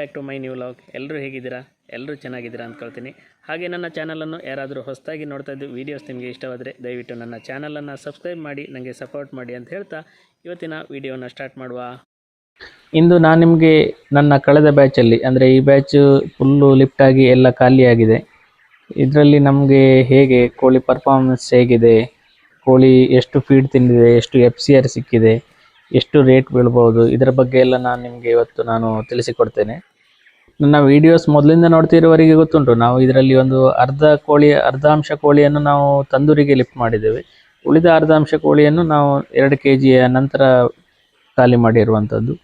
Back to my new vlog ಎಲ್ಲರೂ ಹೇಗಿದ್ದೀರಾ? ಎಲ್ಲರೂ ಚೆನ್ನಾಗಿದ್ದೀರಾ ಅಂದ್ಕೊಳ್ತೀನಿ ಹಾಗೆ ನನ್ನ ಚಾನಲನ್ನು ಯಾರಾದರೂ ಹೊಸದಾಗಿ ನೋಡ್ತಾ ಇದ್ದು ವೀಡಿಯೋಸ್ ನಿಮಗೆ ಇಷ್ಟವಾದರೆ ದಯವಿಟ್ಟು ನನ್ನ ಚಾನಲನ್ನು ಸಬ್ಸ್ಕ್ರೈಬ್ ಮಾಡಿ ನನಗೆ ಸಪೋರ್ಟ್ ಮಾಡಿ ಅಂತ ಹೇಳ್ತಾ ಇವತ್ತಿನ ವೀಡಿಯೋನ ಸ್ಟಾರ್ಟ್ ಮಾಡುವ. ಇಂದು ನಾನು ನಿಮಗೆ ನನ್ನ ಕಳೆದ ಬ್ಯಾಚಲ್ಲಿ ಅಂದರೆ ಈ ಬ್ಯಾಚ್ ಫುಲ್ಲು ಲಿಫ್ಟ್ ಆಗಿ ಎಲ್ಲ ಖಾಲಿಯಾಗಿದೆ ಇದರಲ್ಲಿ ನಮಗೆ ಹೇಗೆ ಕೋಳಿ ಪರ್ಫಾರ್ಮೆನ್ಸ್ ಹೇಗಿದೆ? ಕೋಳಿ ಎಷ್ಟು ಫೀಡ್ ತಿಂದಿದೆ? ಎಷ್ಟು ಎಫ್ ಸಿ ಆರ್ ಸಿಕ್ಕಿದೆ? ಎಷ್ಟು ರೇಟ್ ಬೀಳ್ಬೋದು? ಇದರ ಬಗ್ಗೆ ಎಲ್ಲ ನಾನು ನಿಮಗೆ ಇವತ್ತು ನಾನು ತಿಳಿಸಿಕೊಡ್ತೇನೆ. ನನ್ನ ವಿಡಿಯೋಸ್ ಮೊದಲಿಂದ ನೋಡ್ತಿರೋವರಿಗೆ ಗೊತ್ತುಂಟು. ನಾವು ಇದರಲ್ಲಿ ಒಂದು ಅರ್ಧ ಕೋಳಿ ಅರ್ಧಾಂಶ ಕೋಳಿಯನ್ನು ನಾವು ತಂದೂರಿಗೆ ಲಿಫ್ಟ್ ಮಾಡಿದ್ದೇವೆ. ಉಳಿದ ಅರ್ಧಾಂಶ ಕೋಳಿಯನ್ನು ನಾವು ಎರಡು ಕೆ ಜಿಯ ನಂತರ ಖಾಲಿ ಮಾಡಿರುವಂಥದ್ದು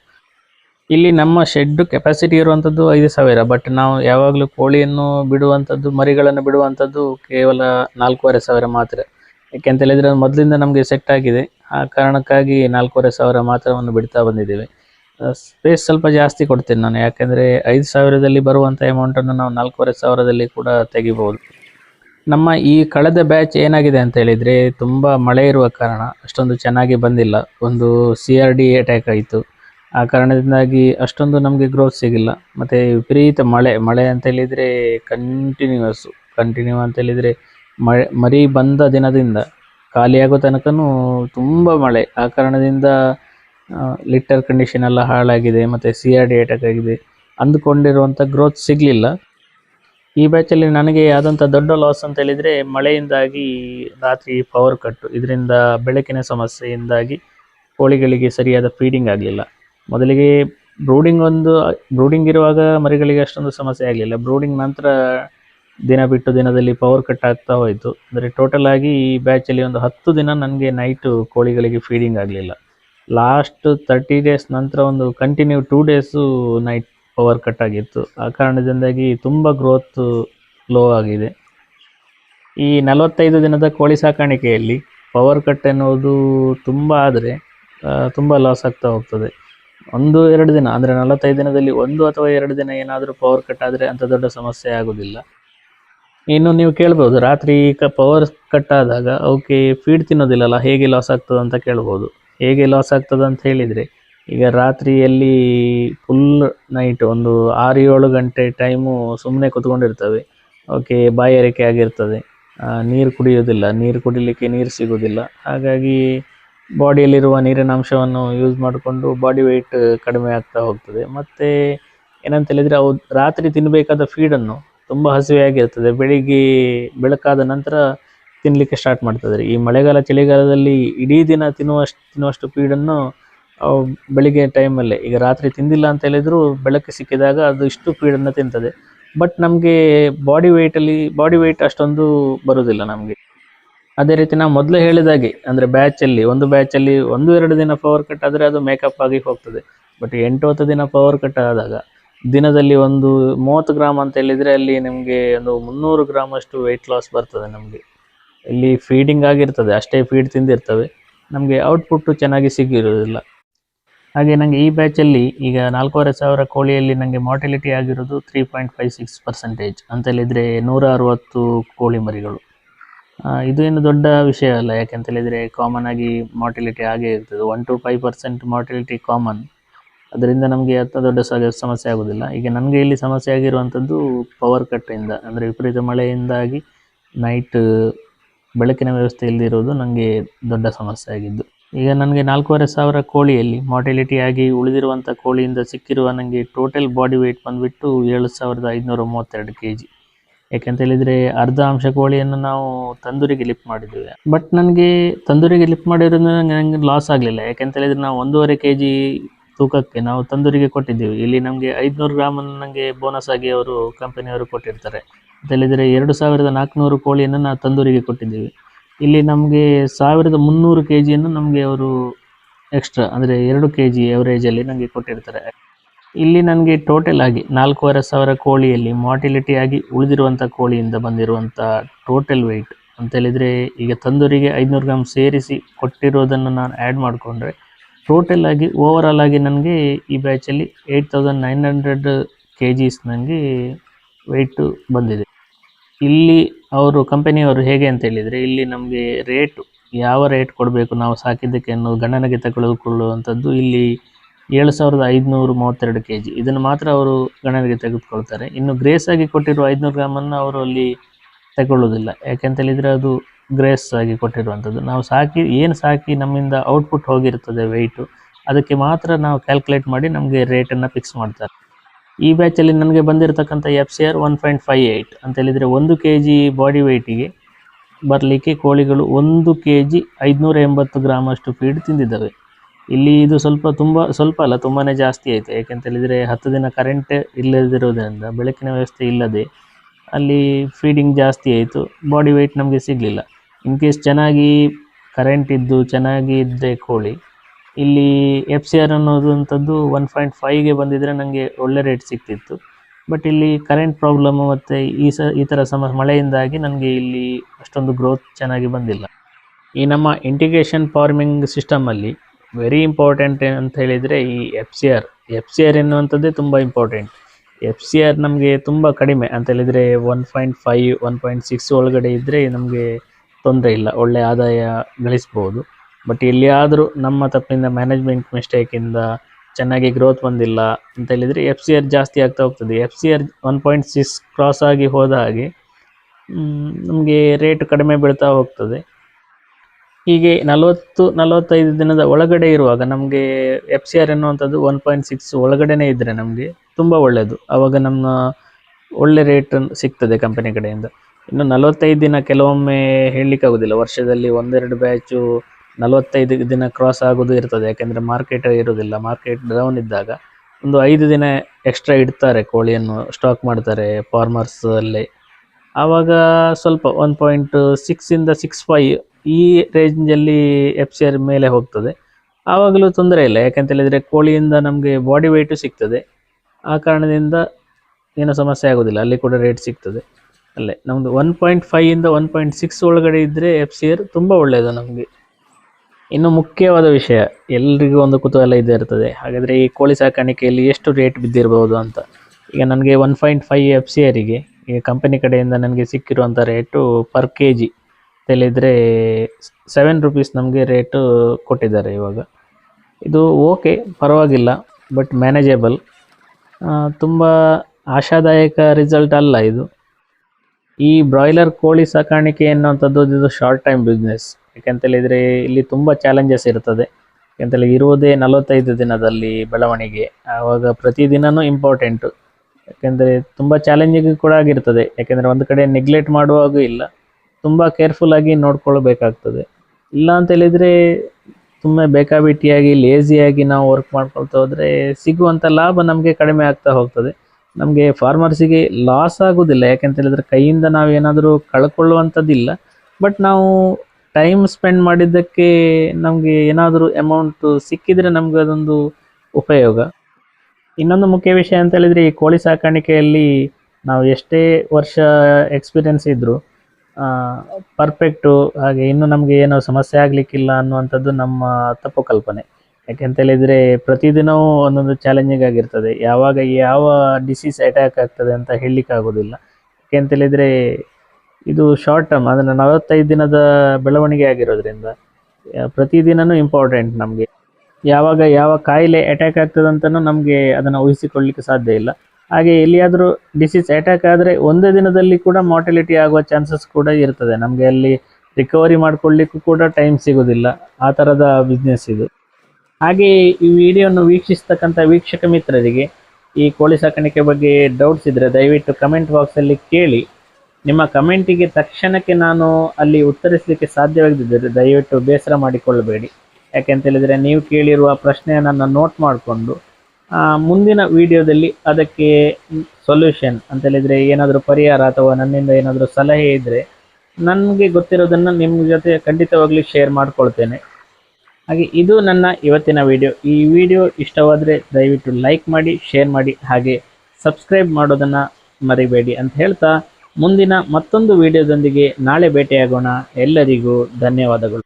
ಇಲ್ಲಿ ನಮ್ಮ ಶೆಡ್ ಕೆಪಾಸಿಟಿ ಇರುವಂಥದ್ದು ಐದು ಸಾವಿರ. ಬಟ್ ನಾವು ಯಾವಾಗಲೂ ಕೋಳಿಯನ್ನು ಬಿಡುವಂಥದ್ದು ಮರಿಗಳನ್ನು ಬಿಡುವಂಥದ್ದು ಕೇವಲ ನಾಲ್ಕೂವರೆ ಸಾವಿರ ಮಾತ್ರ. ಯಾಕೆಂತ ಹೇಳಿದರೆ ಮೊದಲಿಂದ ನಮಗೆ ಸೆಟ್ ಆಗಿದೆ. ಆ ಕಾರಣಕ್ಕಾಗಿ ನಾಲ್ಕೂವರೆ ಸಾವಿರ ಮಾತ್ರವನ್ನು ಬಿಡ್ತಾ ಬಂದಿದ್ದೇವೆ. ಸ್ಪೇಸ್ ಸ್ವಲ್ಪ ಜಾಸ್ತಿ ಕೊಡ್ತೇನೆ ನಾನು, ಯಾಕೆಂದರೆ ಐದು ಸಾವಿರದಲ್ಲಿ ಬರುವಂಥ ಅಮೌಂಟನ್ನು ನಾವು ನಾಲ್ಕೂವರೆ ಸಾವಿರದಲ್ಲಿ ಕೂಡ ತೆಗಿಬೋದು ನಮ್ಮ ಈ ಕಳೆದ ಬ್ಯಾಚ್ ಏನಾಗಿದೆ ಅಂತ ಹೇಳಿದರೆ, ತುಂಬ ಮಳೆ ಇರುವ ಕಾರಣ ಅಷ್ಟೊಂದು ಚೆನ್ನಾಗಿ ಬಂದಿಲ್ಲ. ಒಂದು ಸಿ ಆರ್ ಡಿ ಅಟ್ಯಾಕ್ ಆಯಿತು. ಆ ಕಾರಣದಿಂದಾಗಿ ಅಷ್ಟೊಂದು ನಮಗೆ ಗ್ರೋತ್ ಸಿಗಿಲ್ಲ. ಮತ್ತು ವಿಪರೀತ ಮಳೆ ಮಳೆ ಅಂತ ಹೇಳಿದರೆ ಕಂಟಿನ್ಯೂಯಸ್ಸು ಕಂಟಿನ್ಯೂ ಅಂತ ಹೇಳಿದರೆ ಮಳೆ, ಮರಿ ಬಂದ ದಿನದಿಂದ ಖಾಲಿಯಾಗೋ ತನಕನೂ ತುಂಬ ಮಳೆ. ಆ ಕಾರಣದಿಂದ ಲಿಟರ್ ಕಂಡೀಷನ್ ಎಲ್ಲ ಹಾಳಾಗಿದೆ, ಮತ್ತು ಸಿ ಆರ್ ಡಿ ಅಟ್ಯಾಕ್ ಆಗಿದೆ. ಅಂದುಕೊಂಡಿರುವಂಥ ಗ್ರೋತ್ ಸಿಗಲಿಲ್ಲ. ಈ ಬ್ಯಾಚಲ್ಲಿ ನನಗೆ ಆದಂಥ ದೊಡ್ಡ ಲಾಸ್ ಅಂತ ಹೇಳಿದರೆ, ಮಳೆಯಿಂದಾಗಿ ರಾತ್ರಿ ಪವರ್ ಕಟ್ಟು ಇದರಿಂದ ಬೆಳಕಿನ ಸಮಸ್ಯೆಯಿಂದಾಗಿ ಕೋಳಿಗಳಿಗೆ ಸರಿಯಾದ ಫೀಡಿಂಗ್ ಆಗಲಿಲ್ಲ. ಮೊದಲಿಗೆ ಬ್ರೂಡಿಂಗ್ ಒಂದು ಬ್ರೂಡಿಂಗ್ ಇರುವಾಗ ಮರಿಗಳಿಗೆ ಅಷ್ಟೊಂದು ಸಮಸ್ಯೆ ಆಗಲಿಲ್ಲ. ಬ್ರೂಡಿಂಗ್ ನಂತರ ದಿನ ಬಿಟ್ಟು ದಿನದಲ್ಲಿ ಪವರ್ ಕಟ್ ಆಗ್ತಾ ಹೋಯಿತು. ಅಂದರೆ ಟೋಟಲ್ ಆಗಿ ಈ ಬ್ಯಾಚಲ್ಲಿ ಒಂದು ಹತ್ತು ದಿನ ನನಗೆ ನೈಟು ಕೋಳಿಗಳಿಗೆ ಫೀಡಿಂಗ್ ಆಗಲಿಲ್ಲ. ಲಾಸ್ಟ್ ತರ್ಟಿ ಡೇಸ್ ನಂತರ ಒಂದು continue two days night power cut ಆಗಿತ್ತು. ಆ ಕಾರಣದಿಂದಾಗಿ ತುಂಬ ಗ್ರೋತ್ ಲೋ ಆಗಿದೆ. ಈ ನಲವತ್ತೈದು ದಿನದ ಕೋಳಿ ಸಾಕಾಣಿಕೆಯಲ್ಲಿ ಪವರ್ ಕಟ್ ಎನ್ನುವುದು ತುಂಬ ಆದರೆ ತುಂಬ ಲಾಸ್ ಆಗ್ತಾ ಹೋಗ್ತದೆ. ಒಂದು, ಎರಡು ದಿನ, ಅಂದರೆ ನಲವತ್ತೈದು ದಿನದಲ್ಲಿ ಒಂದು ಅಥವಾ ಎರಡು ದಿನ ಏನಾದರೂ ಪವರ್ ಕಟ್ ಆದರೆ ಅಂಥ ದೊಡ್ಡ ಸಮಸ್ಯೆ ಆಗೋದಿಲ್ಲ. ಇನ್ನು ನೀವು ಕೇಳ್ಬೋದು, ರಾತ್ರಿ ಈಗ ಪವರ್ ಕಟ್ ಆದಾಗ ಅವಕ್ಕೆ ಫೀಡ್ ತಿನ್ನೋದಿಲ್ಲಲ್ಲ, ಹೇಗೆ ಲಾಸ್ ಆಗ್ತದೆ ಅಂತ ಕೇಳ್ಬೋದು. ಹೇಗೆ ಲಾಸ್ ಆಗ್ತದೆ ಅಂತ ಹೇಳಿದರೆ, ಈಗ ರಾತ್ರಿಯಲ್ಲಿ ಫುಲ್ ನೈಟ್ ಒಂದು ಆರು ಏಳು ಗಂಟೆ ಟೈಮು ಸುಮ್ಮನೆ ಕೂತ್ಕೊಂಡಿರ್ತವೆ. ಅವಕ್ಕೆ ಬಾಯಾರಿಕೆ ಆಗಿರ್ತದೆ. ನೀರು ಕುಡಿಯೋದಿಲ್ಲ, ನೀರು ಕುಡಿಲಿಕ್ಕೆ ನೀರು ಸಿಗೋದಿಲ್ಲ. ಹಾಗಾಗಿ ಬಾಡಿಯಲ್ಲಿರುವ ನೀರಿನ ಅಂಶವನ್ನು ಯೂಸ್ ಮಾಡಿಕೊಂಡು ಬಾಡಿ ವೆಯ್ಟ್ ಕಡಿಮೆ ಆಗ್ತಾ ಹೋಗ್ತದೆ. ಮತ್ತು ಏನಂತ ಹೇಳಿದರೆ ಅವು ರಾತ್ರಿ ತಿನ್ನಬೇಕಾದ ಫೀಡನ್ನು ತುಂಬ ಹಸಿವೆಯಾಗಿರ್ತದೆ ಬೆಳಿಗ್ಗೆ ಬೆಳಕಾದ ನಂತರ ತಿನ್ನಲಿಕ್ಕೆ ಸ್ಟಾರ್ಟ್ ಮಾಡ್ತದೆ ಈ ಮಳೆಗಾಲ, ಚಳಿಗಾಲದಲ್ಲಿ ಇಡೀ ದಿನ ತಿನ್ನುವಷ್ಟು ತಿನ್ನುವಷ್ಟು ಫೀಡನ್ನು ಬೆಳಿಗ್ಗೆ ಟೈಮಲ್ಲೇ ಈಗ ರಾತ್ರಿ ತಿಂದಿಲ್ಲ ಅಂತ ಹೇಳಿದ್ರು ಬೆಳಕ್ಕೆ ಸಿಕ್ಕಿದಾಗ ಅದು ಇಷ್ಟು ಫೀಡನ್ನು ತಿಂತದೆ. ಬಟ್ ನಮಗೆ ಬಾಡಿ ವೆಯ್ಟಲ್ಲಿ ಬಾಡಿ ವೆಯ್ಟ್ ಅಷ್ಟೊಂದು ಬರೋದಿಲ್ಲ ನಮಗೆ. ಅದೇ ರೀತಿ ನಾವು ಮೊದಲೇ ಹೇಳಿದಾಗೆ ಅಂದರೆ ಬ್ಯಾಚಲ್ಲಿ ಒಂದು ಬ್ಯಾಚಲ್ಲಿ ಒಂದು, ಎರಡು ದಿನ ಪವರ್ ಕಟ್ ಆದರೆ ಅದು ಮೇಕಪ್ ಆಗಿ ಹೋಗ್ತದೆ. ಬಟ್ ಎಂಟು, ಹತ್ತು ದಿನ ಪವರ್ ಕಟ್ ಆದಾಗ ದಿನದಲ್ಲಿ ಒಂದು ಮೂವತ್ತು ಗ್ರಾಮ್ ಅಂತ ಹೇಳಿದರೆ ಅಲ್ಲಿ ನಿಮಗೆ ಒಂದು ಮುನ್ನೂರು ಗ್ರಾಮ್ ಅಷ್ಟು ವೆಯ್ಟ್ ಲಾಸ್ ಬರ್ತದೆ ನಮಗೆ. ಇಲ್ಲಿ ಫೀಡಿಂಗ್ ಆಗಿರ್ತದೆ, ಅಷ್ಟೇ ಫೀಡ್ ತಿಂದಿರ್ತವೆ. ನಮಗೆ ಔಟ್ಪುಟ್ಟು ಚೆನ್ನಾಗಿ ಸಿಗಿರೋದಿಲ್ಲ. ಹಾಗೆ ನನಗೆ ಈ ಬ್ಯಾಚಲ್ಲಿ ಈಗ ನಾಲ್ಕೂವರೆ ಸಾವಿರ ಕೋಳಿಯಲ್ಲಿ ನನಗೆ ಮಾರ್ಟಿಲಿಟಿ ಆಗಿರೋದು three point five six percentage ಅಂತ ಹೇಳಿದರೆ ನೂರ ಅರವತ್ತು ಕೋಳಿ ಮರಿಗಳು. ಇದು ಏನು ದೊಡ್ಡ ವಿಷಯ ಅಲ್ಲ ಯಾಕೆಂತ ಹೇಳಿದರೆ ಕಾಮನ್ ಆಗಿ ಮಾರ್ಟಿಲಿಟಿ ಆಗೇ ಇರ್ತದೆ. One two five percent mortality common ಅದರಿಂದ ನಮಗೆ ಅತ್ತ ದೊಡ್ಡ ಸಮಸ್ಯೆ ಆಗೋದಿಲ್ಲ. ಈಗ ನನಗೆ ಇಲ್ಲಿ ಸಮಸ್ಯೆ ಆಗಿರುವಂಥದ್ದು ಪವರ್ ಕಟ್ಟಿಂದ ಅಂದರೆ ವಿಪರೀತ ಮಳೆಯಿಂದಾಗಿ ನೈಟ್ ಬೆಳಕಿನ ವ್ಯವಸ್ಥೆ ಇಲ್ಲದಿರೋದು ನನಗೆ ದೊಡ್ಡ ಸಮಸ್ಯೆ ಆಗಿದ್ದು. ಈಗ ನನಗೆ ನಾಲ್ಕೂವರೆ ಸಾವಿರ ಕೋಳಿಯಲ್ಲಿ ಮಾರ್ಟಿಲಿಟಿ ಆಗಿ ಉಳಿದಿರುವಂಥ ಕೋಳಿಯಿಂದ ಸಿಕ್ಕಿರುವ ನನಗೆ ಟೋಟಲ್ ಬಾಡಿ ವೆಯ್ಟ್ ಬಂದುಬಿಟ್ಟು ಏಳು ಸಾವಿರದ ಐದುನೂರ ಮೂವತ್ತೆರಡು ಕೆ ಜಿ ಹೇಳಿದರೆ ಅರ್ಧ ಅಂಶ ಕೋಳಿಯನ್ನು ನಾವು ತಂದೂರಿಗೆ ಲಿಫ್ಟ್ ಮಾಡಿದ್ದೇವೆ. ಬಟ್ ನನಗೆ ತಂದೂರಿಗೆ ಲಿಫ್ಟ್ ಮಾಡಿರೋದ್ರಿಂದ ನನಗೆ ಲಾಸ್ ಆಗಲಿಲ್ಲ. ಯಾಕೆಂತ ಹೇಳಿದರೆ ನಾವು ಒಂದೂವರೆ ಕೆ ಜಿ ತೂಕಕ್ಕೆ ನಾವು ತಂದೂರಿಗೆ ಕೊಟ್ಟಿದ್ದೀವಿ. ಇಲ್ಲಿ ನಮಗೆ ಐದುನೂರು ಗ್ರಾಮನ್ನು ನನಗೆ ಬೋನಸ್ ಆಗಿ ಅವರು ಕಂಪನಿಯವರು ಕೊಟ್ಟಿರ್ತಾರೆ. ಹೇಳಿದರೆ ಎರಡು ಸಾವಿರದ ನಾಲ್ಕುನೂರು ಕೋಳಿಯನ್ನು ನಾವು ತಂದೂರಿಗೆ ಕೊಟ್ಟಿದ್ದೀವಿ. ಇಲ್ಲಿ ನಮಗೆ ಸಾವಿರದ ಮುನ್ನೂರು ಕೆ ಜಿಯನ್ನು ನಮಗೆ ಅವರು ಎಕ್ಸ್ಟ್ರಾ ಅಂದರೆ ಎರಡು ಕೆ ಜಿ ಎವರೇಜಲ್ಲಿ ನನಗೆ ಕೊಟ್ಟಿರ್ತಾರೆ. ಇಲ್ಲಿ ನನಗೆ ಟೋಟಲ್ ಆಗಿ ನಾಲ್ಕೂವರೆ ಸಾವಿರ ಕೋಳಿಯಲ್ಲಿ ಮಾರ್ಟಿಲಿಟಿ ಆಗಿ ಉಳಿದಿರುವಂಥ ಕೋಳಿಯಿಂದ ಬಂದಿರುವಂಥ ಟೋಟಲ್ ವೆಯ್ಟ್ ಅಂತ ಹೇಳಿದರೆ ಈಗ ತಂದೂರಿಗೆ ಐದುನೂರು ಗ್ರಾಮ್ ಸೇರಿಸಿ ಕೊಟ್ಟಿರೋದನ್ನು ನಾನು ಆ್ಯಡ್ ಮಾಡಿಕೊಂಡ್ರೆ ಟೋಟಲ್ ಆಗಿ ಓವರಾಲ್ ಆಗಿ ನನಗೆ ಈ ಬ್ಯಾಚಲ್ಲಿ eight thousand nine hundred K Gs ನನಗೆ ವೆಯ್ಟು ಬಂದಿದೆ. ಇಲ್ಲಿ ಅವರು ಕಂಪನಿಯವರು ಹೇಗೆ ಅಂತ ಹೇಳಿದರೆ, ಇಲ್ಲಿ ನಮಗೆ ರೇಟ್ ಯಾವ ರೇಟ್ ಕೊಡಬೇಕು, ನಾವು ಸಾಕಿದ್ದಕ್ಕೆ ಅನ್ನೋದು ಗಣನೆಗೆ ತೆಗೆದುಕೊಳ್ಳುವಂಥದ್ದು ಇಲ್ಲಿ ಏಳು ಸಾವಿರದ ಐದುನೂರು ಮೂವತ್ತೆರಡು ಕೆ ಜಿ ಇದನ್ನು ಮಾತ್ರ ಅವರು ಗಣನೆಗೆ ತೆಗೆದುಕೊಳ್ತಾರೆ. ಇನ್ನು ಗ್ರೇಸ್ ಆಗಿ ಕೊಟ್ಟಿರುವ ಐದುನೂರು ಗ್ರಾಮನ್ನು ಅವರು ಅಲ್ಲಿ ತಗೊಳ್ಳೋದಿಲ್ಲ ಯಾಕೆಂತ ಹೇಳಿದರೆ ಅದು ಗ್ರೇಸ್ ಆಗಿ ಕೊಟ್ಟಿರುವಂಥದ್ದು. ನಾವು ಸಾಕಿ, ಏನು ಸಾಕಿ ನಮ್ಮಿಂದ ಔಟ್ಪುಟ್ ಹೋಗಿರ್ತದೆ ವೆಯ್ಟು ಅದಕ್ಕೆ ಮಾತ್ರ ನಾವು ಕ್ಯಾಲ್ಕುಲೇಟ್ ಮಾಡಿ ನಮಗೆ ರೇಟನ್ನು ಫಿಕ್ಸ್ ಮಾಡ್ತಾರೆ. ಈ ಬ್ಯಾಚಲ್ಲಿ ನನಗೆ ಬಂದಿರತಕ್ಕಂಥ F C R one point five eight ಅಂತ ಹೇಳಿದರೆ ಒಂದು ಕೆ ಜಿ ಬಾಡಿ ವೆಯ್ಟಿಗೆ ಬರಲಿಕ್ಕೆ ಕೋಳಿಗಳು ಒಂದು ಕೆ ಜಿ ಐದುನೂರ ಎಂಬತ್ತು ಗ್ರಾಮ್ ಅಷ್ಟು ಫೀಡ್ ತಿಂದಿದ್ದಾವೆ. ಇಲ್ಲಿ ಇದು ಸ್ವಲ್ಪ ತುಂಬ, ಸ್ವಲ್ಪ ಅಲ್ಲ ತುಂಬಾ ಜಾಸ್ತಿ ಆಯಿತು ಯಾಕೆಂತ ಹೇಳಿದರೆ ಹತ್ತು ದಿನ ಕರೆಂಟ್ ಇಲ್ಲದಿರೋದ್ರಿಂದ, ಬೆಳಕಿನ ವ್ಯವಸ್ಥೆ ಇಲ್ಲದೆ ಅಲ್ಲಿ ಫೀಡಿಂಗ್ ಜಾಸ್ತಿ ಆಯಿತು ಬಾಡಿ ವೆಯ್ಟ್ ನಮಗೆ ಸಿಗಲಿಲ್ಲ. ಇನ್ ಕೇಸ್ ಚೆನ್ನಾಗಿ ಕರೆಂಟ್ ಇದ್ದು ಚೆನ್ನಾಗಿ ಇದ್ದೆ ಕೋಳಿ, ಇಲ್ಲಿ ಎಫ್ ಸಿ ಆರ್ ಅನ್ನೋದಂಥದ್ದು ಒನ್ ಪಾಯಿಂಟ್ ಫೈವ್ಗೆ ಬಂದಿದ್ದರೆ ನನಗೆ ಒಳ್ಳೆ ರೇಟ್ ಸಿಗ್ತಿತ್ತು. ಬಟ್ ಇಲ್ಲಿ ಕರೆಂಟ್ ಪ್ರಾಬ್ಲಮ್ ಮತ್ತು ಈ ಸ, ಈ ಥರ ಸಮ, ಮಳೆಯಿಂದಾಗಿ ನನಗೆ ಇಲ್ಲಿ ಅಷ್ಟೊಂದು ಗ್ರೋತ್ ಚೆನ್ನಾಗಿ ಬಂದಿಲ್ಲ. ಈ ನಮ್ಮ ಇಂಟಿಗ್ರೇಷನ್ ಫಾರ್ಮಿಂಗ್ ಸಿಸ್ಟಮಲ್ಲಿ ವೆರಿ ಇಂಪಾರ್ಟೆಂಟ್ ಅಂತ ಹೇಳಿದರೆ ಈ F C R F C R ಎನ್ನುವಂಥದ್ದೇ ತುಂಬ ಇಂಪಾರ್ಟೆಂಟ್ ಎಫ್ ಸಿ ಆರ್ ನಮಗೆ ತುಂಬ ಕಡಿಮೆ, ಅಂತ ಹೇಳಿದರೆ one point five one point six ಒಳಗಡೆ ಇದ್ದರೆ ನಮಗೆ ತೊಂದರೆ ಇಲ್ಲ ಒಳ್ಳೆಯ ಆದಾಯ ಗಳಿಸ್ಬೋದು. ಬಟ್ ಎಲ್ಲಿಯಾದರೂ ನಮ್ಮ ತಪ್ಪಿಂದ ಮ್ಯಾನೇಜ್ಮೆಂಟ್ ಮಿಸ್ಟೇಕಿಂದ ಚೆನ್ನಾಗಿ ಗ್ರೋತ್ ಬಂದಿಲ್ಲ ಅಂತ ಹೇಳಿದರೆ ಎಫ್ ಸಿ ಆರ್ ಜಾಸ್ತಿ ಆಗ್ತಾ ಹೋಗ್ತದೆ. F C R one point six cross ಆಗಿ ಹೋದ ಹಾಗೆ ನಮಗೆ ರೇಟ್ ಕಡಿಮೆ ಬೀಳ್ತಾ ಹೋಗ್ತದೆ. ಹೀಗೆ ನಲವತ್ತು, ನಲವತ್ತೈದು ದಿನದ ಒಳಗಡೆ ಇರುವಾಗ ನಮಗೆ ಎಫ್ ಸಿ ಆರ್ ಎನ್ನುವಂಥದ್ದು ಒನ್ ಪಾಯಿಂಟ್ ಸಿಕ್ಸ್ ಒಳಗಡೆನೇ ಇದ್ದರೆ ನಮಗೆ ತುಂಬ ಒಳ್ಳೆಯದು ಆವಾಗ ನಮ್ಮ ಒಳ್ಳೆ ರೇಟ್ ಸಿಗ್ತದೆ ಕಂಪನಿ ಕಡೆಯಿಂದ. ಇನ್ನು ನಲವತ್ತೈದು ದಿನ ಕೆಲವೊಮ್ಮೆ ಹೇಳಲಿಕ್ಕಾಗೋದಿಲ್ಲ. ವರ್ಷದಲ್ಲಿ ಒಂದೆರಡು ಬ್ಯಾಚು ನಲವತ್ತೈದು ದಿನ ಕ್ರಾಸ್ ಆಗೋದು ಇರ್ತದೆ. ಯಾಕೆಂದರೆ ಮಾರ್ಕೆಟ್ ಇರೋದಿಲ್ಲ. ಮಾರ್ಕೆಟ್ ಡೌನ್ ಇದ್ದಾಗ ಒಂದು ಐದು ದಿನ ಎಕ್ಸ್ಟ್ರಾ ಇಡ್ತಾರೆ ಕೋಳಿಯನ್ನು ಸ್ಟಾಕ್ ಮಾಡ್ತಾರೆ ಫಾರ್ಮರ್ಸ್ ಅಲ್ಲೇ. ಆವಾಗ ಸ್ವಲ್ಪ ಒನ್ ಪಾಯಿಂಟ್ ಸಿಕ್ಸಿಂದ ಸಿಕ್ಸ್ ಫೈವ್ ಈ ರೇಂಜಲ್ಲಿ ಎಫ್ ಸಿ ಆರ್ ಮೇಲೆ ಹೋಗ್ತದೆ. ಆವಾಗಲೂ ತೊಂದರೆ ಇಲ್ಲ. ಯಾಕಂತ ಹೇಳಿದರೆ ಕೋಳಿಯಿಂದ ನಮಗೆ ಬಾಡಿ ವೆಯ್ಟು ಸಿಗ್ತದೆ. ಆ ಕಾರಣದಿಂದ ಏನೂ ಸಮಸ್ಯೆ ಆಗೋದಿಲ್ಲ. ಅಲ್ಲಿ ಕೂಡ ರೇಟ್ ಸಿಗ್ತದೆ. ಅಲ್ಲೇ. ನಮ್ಮದು ಒನ್ ಪಾಯಿಂಟ್ ಫೈಯಿಂದ ಒನ್ ಪಾಯಿಂಟ್ ಸಿಕ್ಸ್ ಒಳಗಡೆ ಇದ್ದರೆ ಎಫ್ ಸಿ ಆರ್ ತುಂಬ ಒಳ್ಳೆಯದು ನಮಗೆ. ಇನ್ನು ಮುಖ್ಯವಾದ ವಿಷಯ, ಎಲ್ರಿಗೂ ಒಂದು ಕುತೂಹಲ ಇದ್ದೇ ಇರ್ತದೆ. ಹಾಗಾದರೆ ಈ ಕೋಳಿ ಸಾಕಾಣಿಕೆಯಲ್ಲಿ ಎಷ್ಟು ರೇಟ್ ಬಿದ್ದಿರ್ಬೋದು ಅಂತ. ಈಗ ನನಗೆ one point five F C ಆರಿಗೆ ಈಗ ಕಂಪನಿ ಕಡೆಯಿಂದ ನನಗೆ ಸಿಕ್ಕಿರುವಂಥ ರೇಟು ಪರ್ ಕೆ ಜಿ ತೆಲಿದರೆ ಸೆವೆನ್ ರುಪೀಸ್ ನಮಗೆ ರೇಟು ಕೊಟ್ಟಿದ್ದಾರೆ ಇವಾಗ. ಇದು ಓಕೆ ಪರವಾಗಿಲ್ಲ ಬಟ್ ಮ್ಯಾನೇಜೇಬಲ್ ತುಂಬ ಆಶಾದಾಯಕ ರಿಸಲ್ಟ್ ಅಲ್ಲ ಇದು. ಈ ಬ್ರಾಯ್ಲರ್ ಕೋಳಿ ಸಾಕಾಣಿಕೆ ಅನ್ನುವಂಥದ್ದು ಇದು ಶಾರ್ಟ್ ಟೈಮ್ ಬಿಸ್ನೆಸ್ ಯಾಕೆಂತ ಹೇಳಿದರೆ ಇಲ್ಲಿ ತುಂಬ ಚಾಲೆಂಜಸ್ ಇರ್ತದೆ. ಯಾಕೆಂತೇಳಿ ಇರುವುದೇ ನಲವತ್ತೈದು ದಿನದಲ್ಲಿ ಬೆಳವಣಿಗೆ. ಆವಾಗ ಪ್ರತಿದಿನವೂ ಇಂಪಾರ್ಟೆಂಟು ಯಾಕೆಂದರೆ ತುಂಬ ಚಾಲೆಂಜಿಂಗ್ ಕೂಡ ಆಗಿರ್ತದೆ. ಯಾಕೆಂದರೆ ಒಂದು ಕಡೆ ನೆಗ್ಲೆಕ್ಟ್ ಮಾಡುವಾಗೂ ಇಲ್ಲ. ತುಂಬ ಕೇರ್ಫುಲ್ಲಾಗಿ ನೋಡ್ಕೊಳ್ಬೇಕಾಗ್ತದೆ. ಇಲ್ಲ ಅಂತ ಹೇಳಿದರೆ ತುಂಬ ಬೇಕಾಬಿಟ್ಟಿಯಾಗಿ ಲೇಸಿಯಾಗಿ ನಾವು ವರ್ಕ್ ಮಾಡ್ಕೊಳ್ತಾ ಹೋದರೆ ಸಿಗುವಂಥ ಲಾಭ ನಮಗೆ ಕಡಿಮೆ ಆಗ್ತಾ ಹೋಗ್ತದೆ. ನಮಗೆ ಫಾರ್ಮರ್ಸಿಗೆ ಲಾಸ್ ಆಗೋದಿಲ್ಲ. ಯಾಕೆಂತ ಹೇಳಿದ್ರೆ ಕೈಯಿಂದ ನಾವು ಏನಾದರೂ ಕಳ್ಕೊಳ್ಳುವಂಥದ್ದಿಲ್ಲ ಬಟ್ ನಾವು ಟೈಮ್ ಸ್ಪೆಂಡ್ ಮಾಡಿದ್ದಕ್ಕೆ ನಮಗೆ ಏನಾದರೂ ಅಮೌಂಟ್ ಸಿಕ್ಕಿದರೆ ನಮಗೆ ಅದೊಂದು ಉಪಯೋಗ. ಇನ್ನೊಂದು ಮುಖ್ಯ ವಿಷಯ ಅಂತ ಹೇಳಿದರೆ ಈ ಕೋಳಿ ಸಾಕಾಣಿಕೆಯಲ್ಲಿ ನಾವು ಎಷ್ಟೇ ವರ್ಷ ಎಕ್ಸ್ಪೀರಿಯನ್ಸ್ ಇದ್ದರೂ ಪರ್ಫೆಕ್ಟು ಹಾಗೆ ಇನ್ನು ನಮಗೆ ಏನೋ ಸಮಸ್ಯೆ ಆಗಲಿಕ್ಕಿಲ್ಲ ಅನ್ನುವಂಥದ್ದು ನಮ್ಮ ತಪ್ಪು ಕಲ್ಪನೆ. ಯಾಕೆಂತ ಹೇಳಿದರೆ ಪ್ರತಿದಿನವೂ ಒಂದೊಂದು ಚಾಲೆಂಜಿಂಗ್ ಆಗಿರ್ತದೆ. ಯಾವಾಗ ಯಾವ ಡಿಸೀಸ್ ಅಟ್ಯಾಕ್ ಆಗ್ತದೆ ಅಂತ ಹೇಳಲಿಕ್ಕಾಗೋದಿಲ್ಲ. ಯಾಕೆಂತ ಹೇಳಿದರೆ ಇದು ಶಾರ್ಟ್ ಟರ್ಮ್ ಅಂದರೆ ನಲವತ್ತೈದು ದಿನದ ಬೆಳವಣಿಗೆ ಆಗಿರೋದ್ರಿಂದ ಪ್ರತಿದಿನವೂ ಇಂಪಾರ್ಟೆಂಟ್ ನಮಗೆ. ಯಾವಾಗ ಯಾವ ಕಾಯಿಲೆ ಅಟ್ಯಾಕ್ ಆಗ್ತದೆ ಅಂತಲೂ ನಮಗೆ ಅದನ್ನು ಊಹಿಸಿಕೊಳ್ಳಲಿಕ್ಕೆ ಸಾಧ್ಯ ಇಲ್ಲ. ಹಾಗೆ ಎಲ್ಲಿಯಾದರೂ ಡಿಸೀಸ್ ಅಟ್ಯಾಕ್ ಆದರೆ ಒಂದೇ ದಿನದಲ್ಲಿ ಕೂಡ ಮಾರ್ಟಿಲಿಟಿ ಆಗುವ ಚಾನ್ಸಸ್ ಕೂಡ ಇರ್ತದೆ. ನಮಗೆ ಅಲ್ಲಿ ರಿಕವರಿ ಮಾಡ್ಕೊಳ್ಳಿಕ್ಕೂ ಕೂಡ ಟೈಮ್ ಸಿಗೋದಿಲ್ಲ. ಆ ಥರದ ಬಿಸ್ನೆಸ್ ಇದು. ಹಾಗೆ ಈ ವಿಡಿಯೋವನ್ನು ವೀಕ್ಷಿಸ್ತಕ್ಕಂಥ ವೀಕ್ಷಕ ಮಿತ್ರರಿಗೆ ಈ ಕೋಳಿ ಸಾಕಾಣಿಕೆ ಬಗ್ಗೆ ಡೌಟ್ಸ್ ಇದ್ದರೆ ದಯವಿಟ್ಟು ಕಮೆಂಟ್ ಬಾಕ್ಸಲ್ಲಿ ಕೇಳಿ. ನಿಮ್ಮ ಕಮೆಂಟಿಗೆ ತಕ್ಷಣಕ್ಕೆ ನಾನು ಅಲ್ಲಿ ಉತ್ತರಿಸಲಿಕ್ಕೆ ಸಾಧ್ಯವಾಗದಿದ್ದರೆ ದಯವಿಟ್ಟು ಬೇಸರ ಮಾಡಿಕೊಳ್ಳಬೇಡಿ. ಯಾಕೆಂತ ಹೇಳಿದರೆ ನೀವು ಕೇಳಿರುವ ಪ್ರಶ್ನೆಯನ್ನು ನಾನು ನೋಟ್ ಮಾಡಿಕೊಂಡು ಮುಂದಿನ ವಿಡಿಯೋದಲ್ಲಿ ಅದಕ್ಕೆ ಸೊಲ್ಯೂಷನ್ ಅಂತ ಹೇಳಿದರೆ ಏನಾದರೂ ಪರಿಹಾರ ಅಥವಾ ನನ್ನಿಂದ ಏನಾದರೂ ಸಲಹೆ ಇದ್ದರೆ ನನಗೆ ಗೊತ್ತಿರೋದನ್ನು ನಿಮ್ಮ ಜೊತೆ ಖಂಡಿತವಾಗ್ಲಿ ಶೇರ್ ಮಾಡ್ಕೊಳ್ತೇನೆ. ಹಾಗೆ ಇದು ನನ್ನ ಇವತ್ತಿನ ವಿಡಿಯೋ ಈ ವಿಡಿಯೋ ಇಷ್ಟವಾದರೆ ದಯವಿಟ್ಟು ಲೈಕ್ ಮಾಡಿ ಶೇರ್ ಮಾಡಿ, ಹಾಗೆ ಸಬ್ಸ್ಕ್ರೈಬ್ ಮಾಡೋದನ್ನು ಮರಿಬೇಡಿ ಅಂತ ಹೇಳ್ತಾ ಮುಂದಿನ ಮತ್ತೊಂದು ವಿಡಿಯೋದೊಂದಿಗೆ ನಾಳೆ ಭೇಟಿಯಾಗೋಣ. ಎಲ್ಲರಿಗೂ ಧನ್ಯವಾದಗಳು.